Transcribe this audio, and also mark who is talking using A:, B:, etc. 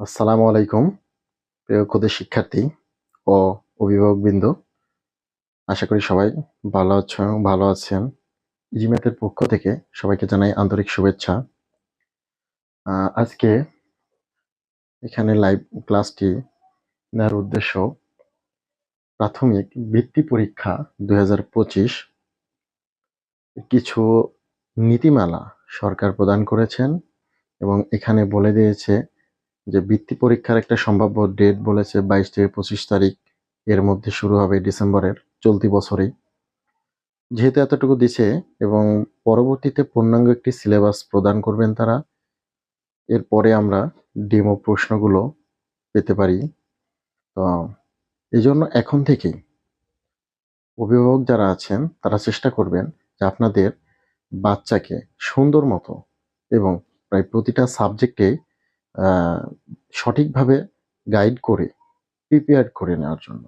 A: আসসালামু আলাইকুম, প্রিয় ক্ষুদে শিক্ষার্থী ও অভিভাবকবৃন্দ। আশা করি সবাই ভালো আছো, ভালো আছেন। ইজিমেতের পক্ষ থেকে সবাইকে জানাই আন্তরিক শুভেচ্ছা। আজকে এখানে লাইভ ক্লাসটি নেওয়ার উদ্দেশ্য প্রাথমিক বৃত্তি পরীক্ষা দু হাজার পঁচিশ কিছু নীতিমালা সরকার প্রদান করেছেন এবং এখানে বলে দিয়েছে যে বৃত্তি পরীক্ষার একটা সম্ভাব্য ডেট বলেছে বাইশ থেকে পঁচিশ তারিখ, এর মধ্যে শুরু হবে ডিসেম্বরের চলতি বছরেই। যেহেতু এতটুকু দিছে এবং পরবর্তীতে পূর্ণাঙ্গ একটি সিলেবাস প্রদান করবেন তারা, এরপরে আমরা ডেমো প্রশ্নগুলো পেতে পারি। তো এই জন্য এখন থেকেই অভিভাবক যারা আছেন, তারা চেষ্টা করবেন যে আপনাদের বাচ্চাকে সুন্দর মতো এবং প্রায় প্রতিটা সাবজেক্টে সঠিকভাবে গাইড করে প্রিপেয়ার করে নেওয়ার জন্য।